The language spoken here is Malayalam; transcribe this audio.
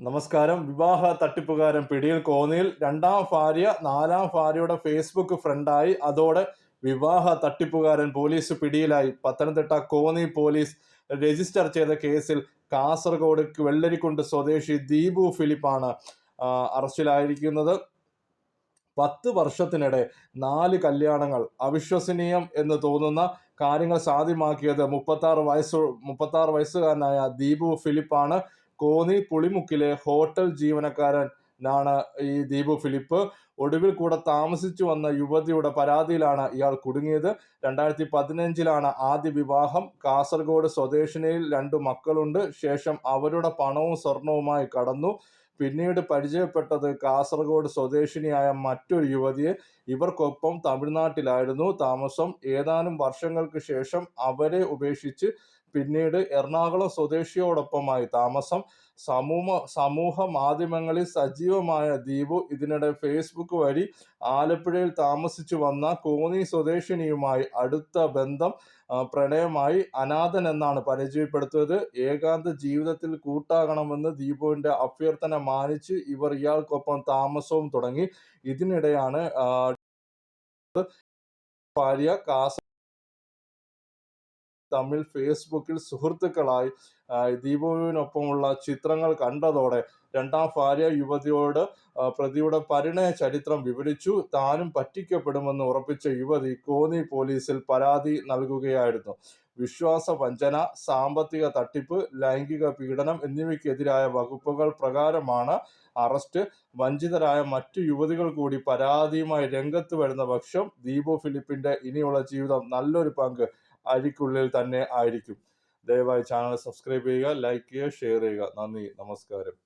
നമസ്കാരം. വിവാഹ തട്ടിപ്പുകാരൻ പിടിയിൽ കോന്നിയിൽ രണ്ടാം ഭാര്യ നാലാം ഭാര്യയുടെ ഫേസ്ബുക്ക് ഫ്രണ്ടായി അതോടെ വിവാഹ തട്ടിപ്പുകാരൻ പോലീസ് പിടിയിലായി. പത്തനംതിട്ട കോന്നി പോലീസ് രജിസ്റ്റർ ചെയ്ത കേസിൽ കാസർഗോഡ് വെള്ളരിക്കുണ്ട് സ്വദേശി ദീപു ഫിലിപ്പാണ് അറസ്റ്റിലായിരിക്കുന്നത്. പത്ത് വർഷത്തിനിടെ നാല് കല്യാണങ്ങൾ അവിശ്വസനീയം എന്ന് തോന്നുന്ന കാര്യങ്ങൾ സാധ്യമാക്കിയത് മുപ്പത്താറ് വയസ്സ് മുപ്പത്താറ് വയസ്സുകാരനായ ദീപു ഫിലിപ്പാണ്. കോന്നി പുളിമുക്കിലെ ഹോട്ടൽ ജീവനക്കാരൻ ാണ് ഈ ദീപു ഫിലിപ്പ്. ഒടുവിൽ കൂടെ താമസിച്ചു വന്ന യുവതിയുടെ പരാതിയിലാണ് ഇയാൾ കുടുങ്ങിയത്. രണ്ടായിരത്തി പതിനഞ്ചിലാണ് ആദ്യ വിവാഹം. കാസർഗോഡ് സ്വദേശിനിയിൽ രണ്ടു മക്കളുണ്ട്. ശേഷം അവരുടെ പണവും സ്വർണവുമായി കടന്നു. പിന്നീട് പരിചയപ്പെട്ടത് കാസർഗോഡ് സ്വദേശിനിയായ മറ്റൊരു യുവതിയെ. ഇവർക്കൊപ്പം തമിഴ്നാട്ടിലായിരുന്നു താമസം. ഏതാനും വർഷങ്ങൾക്ക് ശേഷം അവരെ ഉപേക്ഷിച്ച് പിന്നീട് എറണാകുളം സ്വദേശിയോടൊപ്പമായി താമസം. സമൂഹ സമൂഹ മാധ്യമങ്ങളിൽ സജീവമായ ദീപു ഇതിനിടെ ഫേസ്ബുക്ക് വഴി ആലപ്പുഴയിൽ താമസിച്ചു വന്ന കോന്നി സ്വദേശിനിയുമായി അടുത്ത ബന്ധം പ്രണയമായി അനാഥൻ എന്നാണ് പരിചയപ്പെടുത്തിയത്. ഏകാന്ത ജീവിതത്തിൽ കൂട്ടാകണമെന്ന് ദീപുവിന്റെ അഭ്യർത്ഥന മാനിച്ച് ഇവർ ഇയാൾക്കൊപ്പം താമസവും തുടങ്ങി. ഇതിനിടെയാണ് ഭാര്യ കാസ തമ്മിൽ ഫേസ്ബുക്കിൽ സുഹൃത്തുക്കളായി ദീപുവിനൊപ്പമുള്ള ചിത്രങ്ങൾ കണ്ടതോടെ രണ്ടാം ഭാര്യ യുവതിയോട് പ്രതിയുടെ പരിണയ ചരിത്രം വിവരിച്ചു. താനും പറ്റിക്കപ്പെടുമെന്ന് ഉറപ്പിച്ച യുവതി കോന്നി പോലീസിൽ പരാതി നൽകുകയായിരുന്നു. വിശ്വാസ വഞ്ചന സാമ്പത്തിക തട്ടിപ്പ് ലൈംഗിക പീഡനം എന്നിവയ്ക്കെതിരായ വകുപ്പുകൾ പ്രകാരമാണ് അറസ്റ്റ്. വഞ്ചിതരായ മറ്റു യുവതികൾ കൂടി പരാതിയുമായി രംഗത്ത് വരുന്ന പക്ഷം ദീപു ഫിലിപ്പിന്റെ ഇനിയുള്ള ജീവിതം നല്ലൊരു പങ്ക് അരിക്കുള്ളിൽ തന്നെ ആയിരിക്കും. ദയവായി ചാനൽ സബ്സ്ക്രൈബ് ചെയ്യുക ലൈക്ക് ചെയ്യുക ഷെയർ ചെയ്യുക. നന്ദി. നമസ്കാരം.